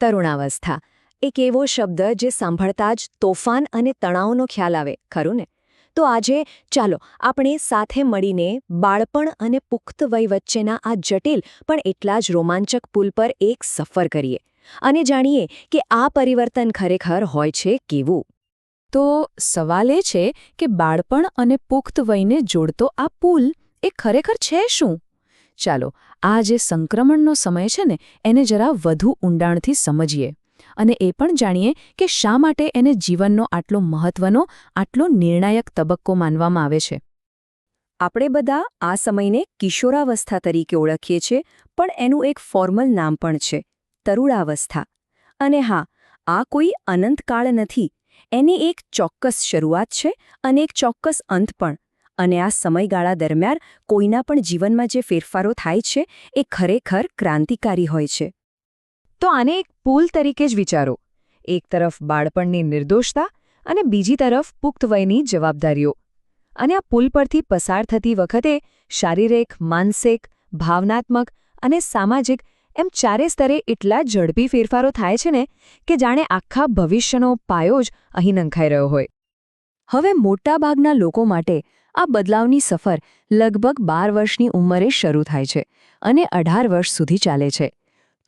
તરુણાવસ્થા. એક એવો શબ્દ જે સાંભળતા જ તોફાન અને તણાવનો ખ્યાલ આવે, ખરું ને? તો આજે ચાલો આપણે સાથે મળીને બાળપણ અને પુખ્ત વય વચ્ચેના આ જટિલ પણ એટલા જ રોમાંચક પુલ પર એક સફર કરીએ અને જાણીએ કે આ પરિવર્તન ખરેખર હોય છે કેવું. તો સવાલ એ છે કે બાળપણ અને પુખ્ત વયને જોડતો આ પુલ એ ખરેખર છે શું? ચાલો આ જે સંક્રમણનો સમય છે ને, એને જરા વધુ ઊંડાણથી સમજીએ. અને એ પણ જાણીએ કે શા માટે એને જીવનનો આટલો મહત્વનો, આટલો નિર્ણાયક તબક્કો માનવામાં આવે છે. આપણે બધા આ સમયને કિશોરાવસ્થા તરીકે ઓળખીએ છીએ, પણ એનું એક ફોર્મલ નામ પણ છે, તરુણાવસ્થા. અને હા, આ કોઈ અનંતકાળ નથી. એની એક ચોક્કસ શરૂઆત છે અને એક ચોક્કસ અંત પણ. અને આ સમયગાળા દરમિયાન કોઈના પણ જીવનમાં જે ફેરફારો થાય છે, એ ખરેખર ક્રાંતિકારી હોય છે. તો આને એક પુલ તરીકે જ વિચારો. એક તરફ બાળપણની નિર્દોષતા અને બીજી તરફ પુખ્ત વયની જવાબદારીઓ. અને આ પુલ પરથી પસાર થતી વખતે શારીરિક, માનસિક, ભાવનાત્મક અને સામાજિક એમ ચારે સ્તરે એટલા ઝડપી ફેરફારો થાય છે ને કે જાણે આખા ભવિષ્યનો પાયો જ અહીં નંખાઈ રહ્યો હોય. હવે મોટાભાગના લોકો માટે આ બદલાવની સફર લગભગ બાર વર્ષની ઉંમરે શરૂ થાય છે અને અઢાર વર્ષ સુધી ચાલે છે.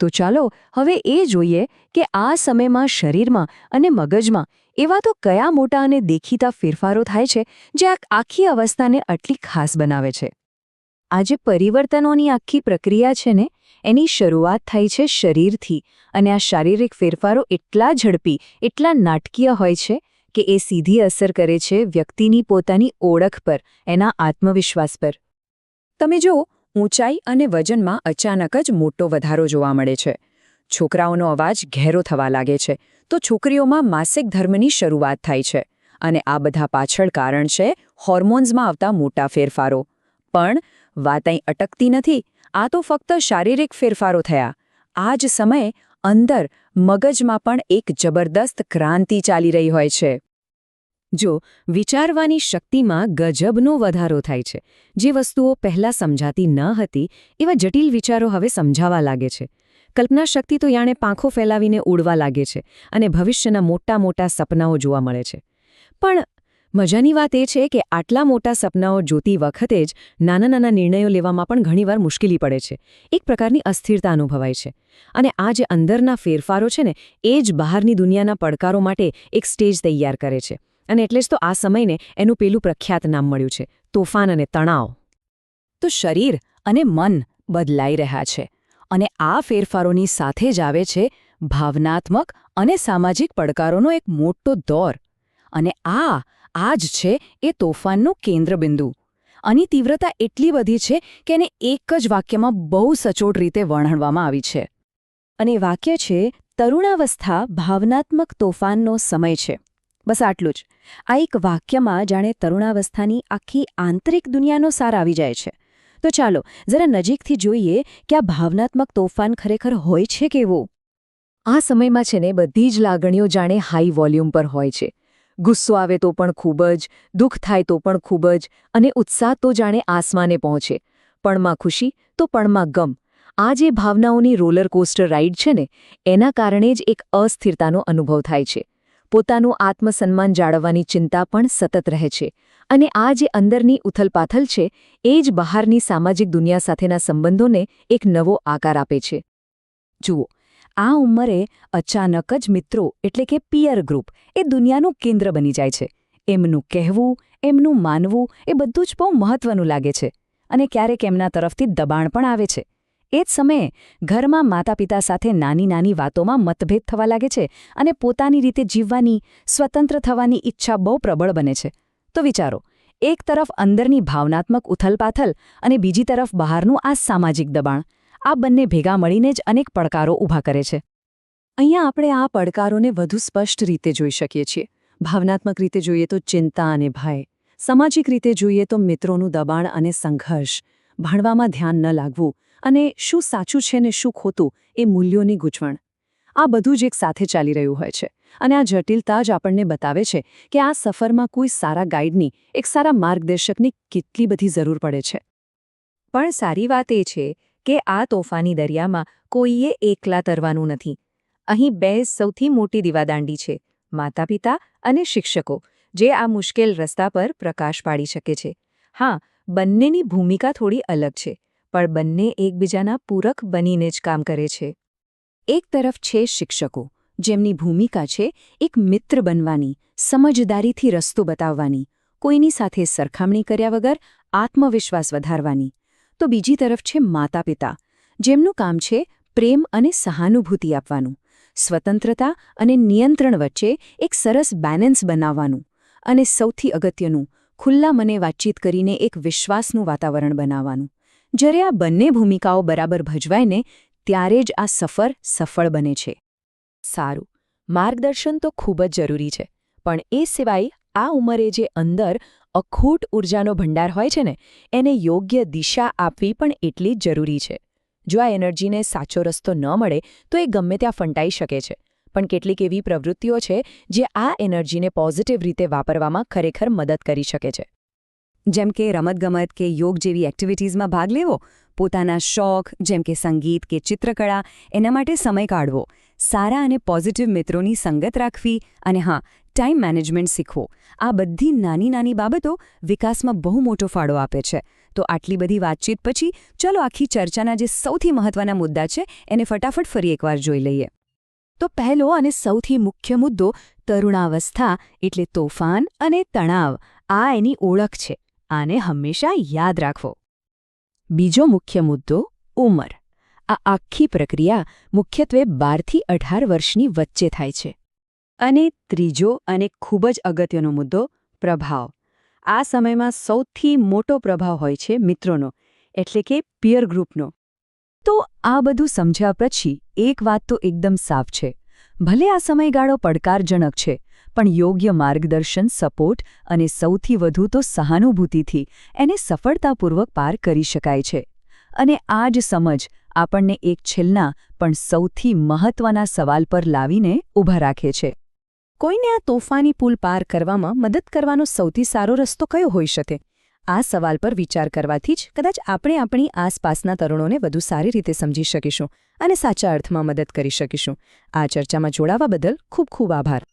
તો ચાલો હવે એ જોઈએ કે આ સમયમાં શરીરમાં અને મગજમાં એવા તો કયા મોટા અને દેખીતા ફેરફારો થાય છે જે આ આખી અવસ્થાને આટલી ખાસ બનાવે છે? આ જે પરિવર્તનોની આખી પ્રક્રિયા છે ને, એની શરૂઆત થાય છે શરીરથી અને આ શારીરિક ફેરફારો એટલા ઝડપી, એટલા નાટકીય હોય છે કે એ સીધી અસર કરે છે વ્યક્તિની પોતાની ઓળખ પર, એના આત્મવિશ્વાસ પર. તમે જુઓ, ઊંચાઈ અને વજનમાં અચાનક જ મોટો વધારો જોવા મળે છે. છોકરાઓનો અવાજ ઘેરો થવા લાગે છે, તો છોકરીઓમાં માસિક ધર્મની શરૂઆત થાય છે. અને આ બધા પાછળ કારણ છે, હોર્મોન્સમાં આવતા મોટા ફેરફારો. પણ વાત અહીં અટકતી નથી, આ તો ફક્ત શારીરિક ફેરફારો થયા. આ જ સમયે અંદર મગજમાં પણ એક જબરદસ્ત ક્રાંતિ ચાલી રહી હોય છે. જો વિચારવાની શક્તિમાં ગજબનો વધારો થાય છે, જે વસ્તુઓ પહેલાં સમજાતી ન હતી, એવા જટિલ વિચારો હવે સમજાવા લાગે છે. કલ્પના શક્તિ તો યાણે પાંખો ફેલાવીને ઉડવા લાગે છે અને ભવિષ્યના મોટા મોટા સપનાઓ જોવા મળે છે. પણ મજાની વાત એ છે કે આટલા મોટા સપનાઓ જોતી વખતે જ નાના નાના નિર્ણયો લેવામાં પણ ઘણીવાર મુશ્કેલી પડે છે. એક પ્રકારની અસ્થિરતા અનુભવાય છે. અને આ જે અંદરના ફેરફારો છે ને, એ જ બહારની દુનિયાના પડકારો માટે એક સ્ટેજ તૈયાર કરે છે. અને એટલે જ તો આ સમયને એનું પેલું પ્રખ્યાત નામ મળ્યું છે, તોફાન અને તણાવ. તો શરીર અને મન બદલાઈ રહ્યા છે અને આ ફેરફારોની સાથે જ આવે છે ભાવનાત્મક અને સામાજિક પડકારોનો એક મોટો દોર. અને આ આ જ છે એ તોફાનનું કેન્દ્રબિંદુ. આની તીવ્રતા એટલી બધી છે કે એને એક જ વાક્યમાં બહુ સચોટ રીતે વર્ણવવામાં આવી છે. અને વાક્ય છે, તરુણાવસ્થા ભાવનાત્મક તોફાનનો સમય છે. બસ આટલું જ. આ એક વાક્યમાં જાણે તરુણાવસ્થાની આખી આંતરિક દુનિયાનો સાર આવી જાય છે. તો ચાલો, જરા નજીકથી જોઈએ કે આ ભાવનાત્મક તોફાન ખરેખર હોય છે કેવું આ સમયમાં છે ને બધી જ લાગણીઓ જાણે હાઈ વોલ્યુમ પર હોય છે. ગુસ્સો આવે તો પણ ખૂબ જ, દુઃખ થાય તો પણ ખૂબ જ અને ઉત્સાહ તો જાણે આસમાને પહોંચે. પણમાં ખુશી તો પણમાં ગમ. આ જે ભાવનાઓની રોલર કોસ્ટર રાઇડ છે ને, એના કારણે જ એક અસ્થિરતાનો અનુભવ થાય છે. પોતાનું આત્મસન્માન જાળવવાની ચિંતા પણ સતત રહે છે. અને આ જે અંદરની ઉથલપાથલ છે, એ જ બહારની સામાજિક દુનિયા સાથેના સંબંધોને એક નવો આકાર આપે છે. જુઓ આ ઉંમરે અચાનક જ મિત્રો, એટલે કે પિયર ગ્રુપ એ દુનિયાનું કેન્દ્ર બની જાય છે. એમનું કહેવું, એમનું માનવું, એ બધું જ બહુ મહત્વનું લાગે છે. અને ક્યારેક એમના તરફથી દબાણ પણ આવે છે. એ જ સમયે ઘરમાં માતાપિતા સાથે નાની નાની વાતોમાં મતભેદ થવા લાગે છે અને પોતાની રીતે જીવવાની, સ્વતંત્ર થવાની ઈચ્છા બહુ પ્રબળ બને છે. તો વિચારો, એક તરફ અંદરની ભાવનાત્મક ઉથલપાથલ અને બીજી તરફ બહારનું આ સામાજિક દબાણ. આ બંને ભેગા મળીને જ અનેક પડકારો ઊભા કરે છે. અહીંયા આપણે આ પડકારોને વધુ સ્પષ્ટ રીતે જોઈ શકીએ છીએ. ભાવનાત્મક રીતે જોઈએ તો ચિંતા અને ભય, સામાજિક રીતે જોઈએ તો મિત્રોનું દબાણ અને સંઘર્ષ, ભણવામાં ધ્યાન ન લાગવું અને શું સાચું છે ને શું ખોટું એ મૂલ્યોની ગૂંચવણ. આ બધું જ એક સાથે ચાલી રહ્યું હોય છે અને આ જટિલતા જ આપણને બતાવે છે કે આ સફરમાં કોઈ સારા ગાઈડની, એક સારા માર્ગદર્શકની કેટલી બધી જરૂર પડે છે. પણ સારી વાત એ છે કે આ તોફાની દરિયામાં કોઈએ એકલા તરવાનું નથી. અહીં બે સૌથી મોટી દીવાદાંડી છે માતા પિતા અને શિક્ષકો, જે આ મુશ્કેલ રસ્તા પર પ્રકાશ પાડી શકે છે. હા, બંનેની ભૂમિકા થોડી અલગ છે, પણ બંને એકબીજાના પૂરક બનીને જ કામ કરે છે. એક તરફ છે શિક્ષકો, જેમની ભૂમિકા છે એક મિત્ર બનવાની, સમજદારીથી રસ્તો બતાવવાની, કોઈની સાથે સરખામણી કર્યા વગર આત્મવિશ્વાસ વધારવાની તો બીજી તરફ છે માતા પિતા જેમનું કામ છે પ્રેમ અને સહાનુભૂતિ આપવાનું, સ્વતંત્રતા અને નિયંત્રણ વચ્ચે એક સરસ બેલેન્સ બનાવવાનું અને સૌથી અગત્યનું, ખુલ્લા મને વાતચીત કરીને એક વિશ્વાસનું વાતાવરણ બનાવવાનું. જ્યારે આ બંને ભૂમિકાઓ બરાબર ભજવાયને ત્યારે જ આ સફર સફળ બને છે. સારું, માર્ગદર્શન તો ખૂબ જ જરૂરી છે, પણ એ સિવાય આ ઉંમરે જે અંદર અખૂટ ઉર્જાનો ભંડાર હોય છે ને, એને યોગ્ય દિશા આપવી પણ એટલી જ જરૂરી છે. જો આ એનર્જીને સાચો રસ્તો ન મળે, તો એ ગમે ત્યાં ફંટાઈ શકે છે. પણ કેટલીક એવી પ્રવૃત્તિઓ છે, જે આ એનર્જીને પોઝિટિવ રીતે વાપરવામાં ખરેખર મદદ કરી શકે છે. જેમ કે રમતગમત કે યોગ જેવી એક્ટિવિટીઝમાં ભાગ લેવો, પોતાના શોખ, જેમ કે સંગીત કે ચિત્રકળા, એના માટે સમય કાઢવો, સારા અને પોઝિટિવ મિત્રોની સંગત રાખવી અને હા ટાઈમ મેનેજમેન્ટ શીખવો. આ બધી નાની નાની બાબતો વિકાસમાં બહુ મોટો ફાળો આપે છે. તો આટલી બધી વાતચીત પછી ચલો આખી ચર્ચાના જે સૌથી મહત્વના મુદ્દા છે એને ફટાફટ ફરી એકવાર જોઈ લઈએ. તો પહેલો અને સૌથી મુખ્ય મુદ્દો તરુણાવસ્થા એટલે તોફાન અને તણાવ. આ એની ઓળખ છે. આને હંમેશા યાદ રાખવો બીજો મુખ્ય મુદ્દો ઉંમર. આ આખી પ્રક્રિયા મુખ્યત્વે બારથી અઢાર વર્ષની વચ્ચે થાય છે. અને ત્રીજો અને ખૂબ જ અગત્યનો મુદ્દો, પ્રભાવ. આ સમયમાં સૌથી મોટો પ્રભાવ હોય છે મિત્રોનો, એટલે કે પિયર ગ્રુપનો તો આ બધું સમજ્યા પછી એક વાત તો એકદમ સાફ છે. ભલે આ સમયગાળો પડકારજનક છે, પણ યોગ્ય માર્ગદર્શન, સપોર્ટ અને સૌથી વધુ તો સહાનુભૂતિથી એને સફળતાપૂર્વક પાર કરી શકાય છે. અને આ જ સમજ આપણને એક છેલ્લા, પણ સૌથી મહત્વના સવાલ પર લાવીને ઊભા રાખે છે. કોઈને આ તોફાની પુલ પાર કરવામાં મદદ કરવાનો સૌથી સારો રસ્તો કયો હોઈ શકે? આ સવાલ પર વિચાર કરવાથી જ કદાચ આપણે આપણી આસપાસના તરુણોને વધુ સારી રીતે સમજી શકીશું અને સાચા અર્થમાં મદદ કરી શકીશું. આ ચર્ચામાં જોડાવા બદલ ખૂબ ખૂબ આભાર.